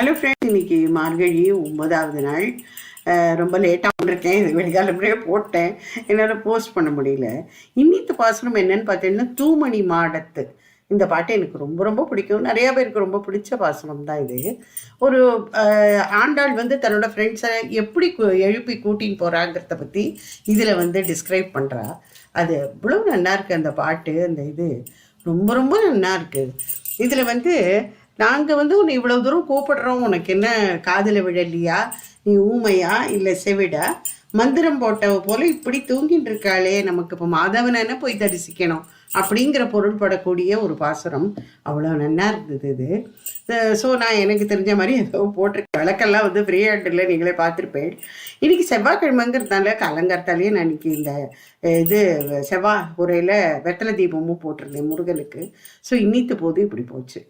Hello friends இன்னைக்கு மார்கழி ஒன்பதாவது நாள். ரொம்ப லேட்டாக வந்திருக்கேன். இது வெளிக்காலம்படியே போட்டேன். என்னால் போஸ்ட் பண்ண முடியல. இன்னித்து பாசனம் என்னன்னு பார்த்தீங்கன்னா தூமணி மாடத்து. இந்த பாட்டு எனக்கு ரொம்ப ரொம்ப பிடிக்கும். நிறையா பேருக்கு ரொம்ப பிடிச்ச பாசனம் தான் இது. ஒரு ஆண்டாள் வந்து தன்னோட ஃப்ரெண்ட்ஸை எப்படி எழுப்பி கூட்டின்னு போகிறாங்கிறத பற்றி இதில் வந்து டிஸ்கிரைப் பண்ணுறா அது இவ்வளோ நல்லா இருக்குது அந்த பாட்டு அந்த இது. ரொம்ப ரொம்ப நல்லா இருக்குது இதில் வந்து நாங்கள் வந்து உன்னை இவ்வளோ தூரம் கூப்பிடுறோம். உனக்கு என்ன காதில் விழலையா? நீ ஊமையா? இல்லை செவிடா? மந்திரம் போட்டவ போல இப்படி தூங்கிட்டு இருக்காளே. நமக்கு இப்போ மாதவனை போய் தரிசிக்கணும்? அப்படிங்கிற பொருள்படக்கூடிய ஒரு பாசுரம். அவ்வளோ நல்லா இருந்தது இது. ஸோ நான் எனக்கு தெரிஞ்ச மாதிரி ஏதோ போட்டிருக்கேன் விளக்கெல்லாம் வந்து ஃப்ரீ ஹேண்டில் நீங்களே பார்த்துருப்பேன். இன்னைக்கு செவ்வாய்க்கிழமைங்கிறதுனால கலங்கரத்தாலேயே நான் இன்னைக்கு இந்த இது செவ்வாய் உரையில் வெத்தலை தீபமும் போட்டிருந்தேன் முருகனுக்கு. ஸோ இன்னித்த போது இப்படி போச்சு.